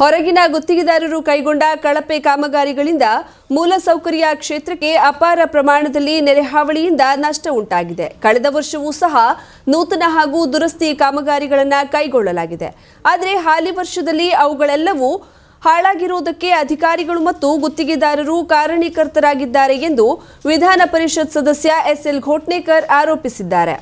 ಹೊರಗಿನ ಗುತ್ತಿಗೆದಾರರು ಕೈಗೊಂಡ ಕಳಪೆ ಕಾಮಗಾರಿಗಳಿಂದ ಮೂಲಸೌಕರ್ಯ ಕ್ಷೇತ್ರಕ್ಕೆ ಅಪಾರ ಪ್ರಮಾಣದಲ್ಲಿ ನೆರೆಹಾವಳಿಯಿಂದ ನಷ್ಟ ಉಂಟಾಗಿದೆ. ಕಳೆದ ವರ್ಷವೂ ಸಹ ನೂತನ ಹಾಗೂ ದುರಸ್ತಿ ಕಾಮಗಾರಿಗಳನ್ನು ಕೈಗೊಳ್ಳಲಾಗಿದೆ. ಆದರೆ ಹಾಲಿ ವರ್ಷದಲ್ಲಿ ಅವುಗಳೆಲ್ಲವೂ ಹಾಳಾಗಿರುವುದಕ್ಕೆ ಅಧಿಕಾರಿಗಳು ಮತ್ತು ಗುತ್ತಿಗೆದಾರರು ಕಾರಣೀಕರ್ತರಾಗಿದ್ದಾರೆ ಎಂದು ವಿಧಾನ ಪರಿಷತ್ ಸದಸ್ಯ ಎಸ್ಎಲ್ ಘೋಟ್ನೇಕರ್ ಆರೋಪಿಸಿದ್ದಾರೆ.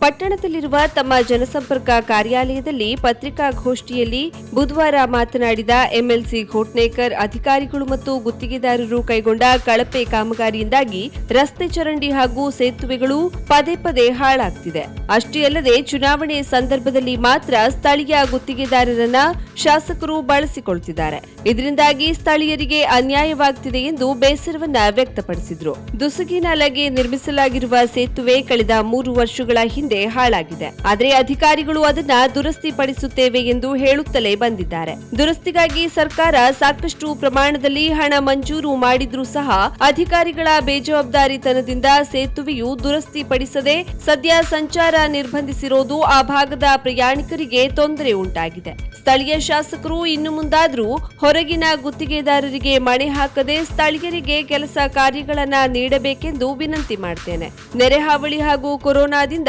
ಪಟ್ಟಣದಲ್ಲಿರುವ ತಮ್ಮ ಜನಸಂಪರ್ಕ ಕಾರ್ಯಾಲಯದಲ್ಲಿ ಪತ್ರಿಕಾಗೋಷ್ಠಿಯಲ್ಲಿ ಬುಧವಾರ ಮಾತನಾಡಿದ ಎಂಎಲ್ಸಿ ಘೋಟ್ನೇಕರ್ ಅಧಿಕಾರಿಗಳು ಮತ್ತು ಗುತ್ತಿಗೆದಾರರು ಕೈಗೊಂಡ ಕಳಪೆ ಕಾಮಗಾರಿಯಿಂದಾಗಿ ರಸ್ತೆ ಚರಂಡಿ ಹಾಗೂ ಸೇತುವೆಗಳು ಪದೇ ಪದೇ ಹಾಳಾಗ್ತಿದೆ. ಅಷ್ಟೇ ಅಲ್ಲದೆ ಚುನಾವಣೆ ಸಂದರ್ಭದಲ್ಲಿ ಮಾತ್ರ ಸ್ಥಳೀಯ ಗುತ್ತಿಗೆದಾರರನ್ನ ಶಾಸಕರು ಬಳಸಿಕೊಳ್ತಿದ್ದಾರೆ. ಇದರಿಂದಾಗಿ ಸ್ಥಳೀಯರಿಗೆ ಅನ್ಯಾಯವಾಗ್ತಿದೆ ಎಂದು ಬೇಸರವನ್ನ ವ್ಯಕ್ತಪಡಿಸಿದ್ರು. ದುಸುಗಿನಾಲೆಗೆ ನಿರ್ಮಿಸಲಾಗಿರುವ ಸೇತುವೆ ಕಳೆದ ಮೂರು ವರ್ಷಗಳ ಹಿಂದೆ ಹಾಳಾಗಿದೆ. ಆದರೆ ಅಧಿಕಾರಿಗಳು ಅದನ್ನ ದುರಸ್ತಿ ಪಡಿಸುತ್ತೇವೆ ಎಂದು ಹೇಳುತ್ತಲೇ ಬಂದಿದ್ದಾರೆ. ದುರಸ್ತಿಗಾಗಿ ಸರ್ಕಾರ ಸಾಕಷ್ಟು ಪ್ರಮಾಣದಲ್ಲಿ ಹಣ ಮಂಜೂರು ಮಾಡಿದ್ರೂ ಸಹ ಅಧಿಕಾರಿಗಳ ಬೇಜವಾಬ್ದಾರಿತನದಿಂದ ಸೇತುವೆಯು ದುರಸ್ತಿ ಪಡಿಸದೆ ಸದ್ಯ ಸಂಚಾರ ನಿರ್ಬಂಧಿಸಿರೋದು ಆ ಭಾಗದ ಪ್ರಯಾಣಿಕರಿಗೆ ತೊಂದರೆ ಉಂಟಾಗಿದೆ. ಸ್ಥಳೀಯ ಶಾಸಕರು ಇನ್ನು ಮುಂದಾದರೂ ಹೊರಗಿನ ಗುತ್ತಿಗೆದಾರರಿಗೆ ಮಣೆ ಹಾಕದೆ ಸ್ಥಳೀಯರಿಗೆ ಕೆಲಸ ಕಾರ್ಯಗಳನ್ನ ನೀಡಬೇಕೆಂದು ವಿನಂತಿ ಮಾಡ್ತೇನೆ. ನೆರೆಹಾವಳಿ ಹಾಗೂ ಕೊರೋನಾದಿಂದ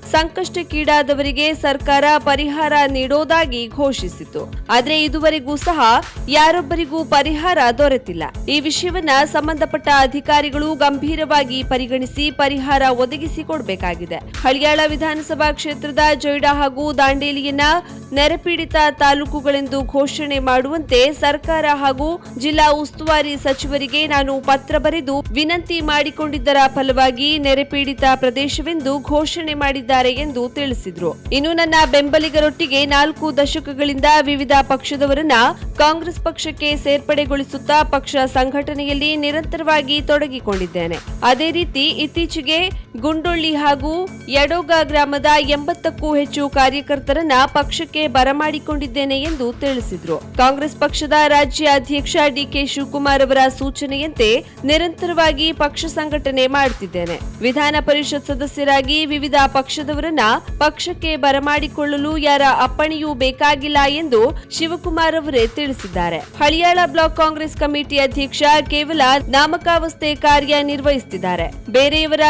ಸಂಕಷ್ಟಕ್ಕೀಡಾದವರಿಗೆ ಸರ್ಕಾರ ಪರಿಹಾರ ನೀಡೋದಾಗಿ ಘೋಷಿಸಿತು. ಆದರೆ ಇದುವರೆಗೂ ಸಹ ಯಾರೊಬ್ಬರಿಗೂ ಪರಿಹಾರ ದೊರೆತಿಲ್ಲ. ಈ ವಿಷಯವನ್ನ ಸಂಬಂಧಪಟ್ಟ ಅಧಿಕಾರಿಗಳು ಗಂಭೀರವಾಗಿ ಪರಿಗಣಿಸಿ ಪರಿಹಾರ ಒದಗಿಸಿಕೊಡಬೇಕಾಗಿದೆ. ಹಳಿಯಾಳ ವಿಧಾನಸಭಾ ಕ್ಷೇತ್ರದ ಜೊಯ್ಡಾ ಹಾಗೂ ದಾಂಡೇಲಿಯನ್ನ ನೆರೆಪೀಡಿತ ತಾಲೂಕುಗಳೆಂದು ಘೋಷಣೆ ಮಾಡುವಂತೆ ಸರ್ಕಾರ ಹಾಗೂ ಜಿಲ್ಲಾ ಉಸ್ತುವಾರಿ ಸಚಿವರಿಗೆ ನಾನು ಪತ್ರ ಬರೆದು ವಿನಂತಿ ಮಾಡಿಕೊಂಡಿದ್ದರ ಫಲವಾಗಿ ನೆರೆಪೀಡಿತ ಪ್ರದೇಶವೆಂದು ಘೋಷಣೆ ಮಾಡಿದ್ದಾರೆ. ಎಂದು ತಿಳಿಸಿದ್ರು. ಇನ್ನು ನನ್ನ ಬೆಂಬಲಿಗರೊಟ್ಟಿಗೆ ನಾಲ್ಕು ದಶಕಗಳಿಂದ ವಿವಿಧ ಪಕ್ಷದವರನ್ನ ಕಾಂಗ್ರೆಸ್ ಪಕ್ಷಕ್ಕೆ ಸೇರ್ಪಡೆಗೊಳಿಸುತ್ತಾ ಪಕ್ಷ ಸಂಘಟನೆಯಲ್ಲಿ ನಿರಂತರವಾಗಿ ತೊಡಗಿಕೊಂಡಿದ್ದೇನೆ. ಅದೇ ರೀತಿ ಇತ್ತೀಚೆಗೆ ಗುಂಡೊಳ್ಳಿ ಹಾಗೂ ಯಡೋಗ ಗ್ರಾಮದ ಎಂಬತ್ತಕ್ಕೂ ಹೆಚ್ಚು ಕಾರ್ಯಕರ್ತರನ್ನ ಪಕ್ಷಕ್ಕೆ ಬರಮಾಡಿಕೊಂಡಿದ್ದೇನೆ ಎಂದು ತಿಳಿಸಿದರು. ಕಾಂಗ್ರೆಸ್ ಪಕ್ಷದ ರಾಜ್ಯ ಅಧ್ಯಕ್ಷ ಡಿಕೆ ಶಿವಕುಮಾರ್ ಅವರ ಸೂಚನೆಯಂತೆ ನಿರಂತರವಾಗಿ ಪಕ್ಷ ಸಂಘಟನೆ ಮಾಡುತ್ತಿದ್ದೇನೆ ವಿಧಾನ ಪರಿಷತ್ ಸದಸ್ಯರಾಗಿ ವಿವಿಧ ಪಕ್ಷದವರನ್ನ ಪಕ್ಷಕ್ಕೆ ಬರಮಾಡಿಕೊಳ್ಳಲು ಯಾರ ಅಪ್ಪಣೆಯೂ ಬೇಕಾಗಿಲ್ಲ ಎಂದು ಶಿವಕುಮಾರ್ ಅವರೇ ತಿಳಿಸಿದ್ದಾರೆ. ಹಳಿಯಾಳ ಬ್ಲಾಕ್ ಕಾಂಗ್ರೆಸ್ ಕಮಿಟಿ ಅಧ್ಯಕ್ಷ ಕೇವಲ ನಾಮಕಾವಸ್ಥೆ ಕಾರ್ಯ ನಿರ್ವಹಿಸುತ್ತಿದ್ದಾರೆ ಬೇರೆಯವರ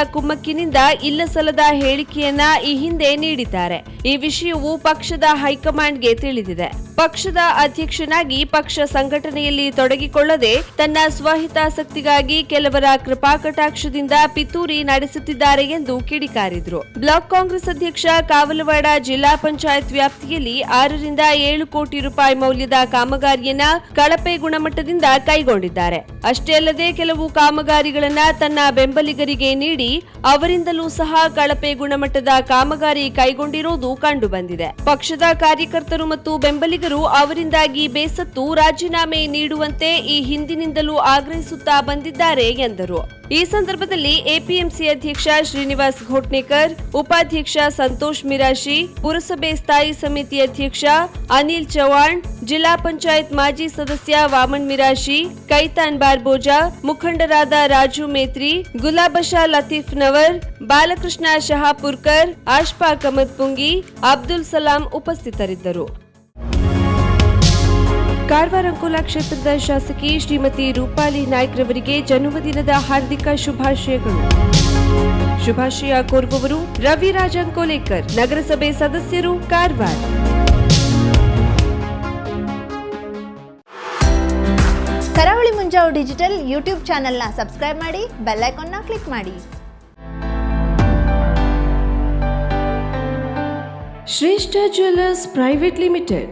ಕುಮ್ಮಕ್ಕಿನಿಂದ ಇಲ್ಲಸಲ್ಲದ ಹೇಳಿಕೆಯನ್ನ ಈ ಹಿಂದೆ ನೀಡಿದ್ದಾರೆ. ಈ ವಿಷಯವು ಪಕ್ಷದ ಹೈಕಮಾಂಡ್ಗೆ ತಿಳಿದಿದೆ. ಪಕ್ಷದ ಅಧ್ಯಕ್ಷನಾಗಿ ಪಕ್ಷ ಸಂಘಟನೆಯಲ್ಲಿ ತೊಡಗಿಕೊಳ್ಳದೆ ತನ್ನ ಸ್ವಹಿತಾಸಕ್ತಿಗಾಗಿ ಕೆಲವರ ಕೃಪಾಕಟಾಕ್ಷದಿಂದ ಪಿತೂರಿ ನಡೆಸುತ್ತಿದ್ದಾರೆ ಎಂದು ಕಿಡಿಕಾರಿದ್ರು. ಬ್ಲಾಕ್ ಕಾಂಗ್ರೆಸ್ ಅಧ್ಯಕ್ಷ ಕಾವಲವಾಡ ಜಿಲ್ಲಾ ಪಂಚಾಯತ್ ವ್ಯಾಪ್ತಿಯಲ್ಲಿ ಆರರಿಂದ ಏಳು ಕೋಟಿ ರೂಪಾಯಿ ಮೌಲ್ಯದ ಕಾಮಗಾರಿಯನ್ನ ಕಳಪೆ ಗುಣಮಟ್ಟದಿಂದ ಕೈಗೊಂಡಿದ್ದಾರೆ. ಅಷ್ಟೇ ಅಲ್ಲದೆ ಕೆಲವು ಕಾಮಗಾರಿಗಳನ್ನ ತನ್ನ ಬೆಂಬಲಿಗರಿಗೆ ನೀಡಿ ಅವರಿಂದಲೂ ಸಹ ಕಳಪೆ ಗುಣಮಟ್ಟದ ಕಾಮಗಾರಿ ಕೈಗೊಂಡಿರುವುದು ಕಂಡುಬಂದಿದೆ. ಪಕ್ಷದ ಕಾರ್ಯಕರ್ತರು ಮತ್ತು ಬೆಂಬಲಿಗರು ಅವರಿಂದಾಗಿ ಬೇಸತ್ತು ರಾಜೀನಾಮೆ ನೀಡುವಂತೆ ಈ ಹಿಂದಿನಿಂದಲೂ ಆಗ್ರಹಿಸುತ್ತಾ ಬಂದಿದ್ದಾರೆ ಎಂದರು. ಈ ಸಂದರ್ಭದಲ್ಲಿ ಎಪಿಎಂಸಿ ಅಧ್ಯಕ್ಷ ಶ್ರೀನಿವಾಸ್ ಘೋಟ್ನೇಕರ್ ಉಪಾಧ್ಯಕ್ಷ ಸಂತೋಷ್ ಮಿರಾಶಿ, ಪುರಸಭೆ ಸ್ಥಾಯಿ ಸಮಿತಿ ಅಧ್ಯಕ್ಷ ಅನಿಲ್ ಚವಾಣ್ ಜಿಲ್ಲಾ ಪಂಚಾಯತ್ ಮಾಜಿ ಸದಸ್ಯ ವಾಮನ್ ಮಿರಾಶಿ, ಕೈತಾನ್ ಬಾರ್ಬೋಜಾ, ಮುಖಂಡರಾದ ರಾಜು ಮೇತ್ರಿ, ಗುಲಾಬಶಾ ಲತೀಫ್ ನವರ್ ಬಾಲಕೃಷ್ಣ ಶಹಾಪುರ್ಕರ್ ಆಶ್ಪಾ ಕಮತ್ ಪುಂಗಿ ಅಬ್ದುಲ್ ಸಲಾಂ ಉಪಸ್ಥಿತರಿದ್ದರು. ಕಾರವಾರ ಅಂಕೋಲಾ ಕ್ಷೇತ್ರದ ಶಾಸಕಿ ಶ್ರೀಮತಿ ರೂಪಾಲಿ ನಾಯ್ಕ್ ರವರಿಗೆ ಜನ್ಮದಿನದ ಹಾರ್ದಿಕ ಶುಭಾಶಯಗಳು. ಶುಭಾಶಯ ಕೋರುವವರು ರವಿರಾಜ್ ಅಂಕೋಲೇಕರ್ ನಗರಸಭೆ ಸದಸ್ಯರು ಕಾರವಾರ. ಕರಾವಳಿ ಮುಂಜಾವು ಡಿಜಿಟಲ್ ಯೂಟ್ಯೂಬ್ ಚಾನೆಲ್ನ ಸಬ್ಸ್ಕ್ರೈಬ್ ಮಾಡಿ ಬೆಲ್ ಐಕಾನ್ನ ಕ್ಲಿಕ್ ಮಾಡಿ. Shreshta jewellers private limited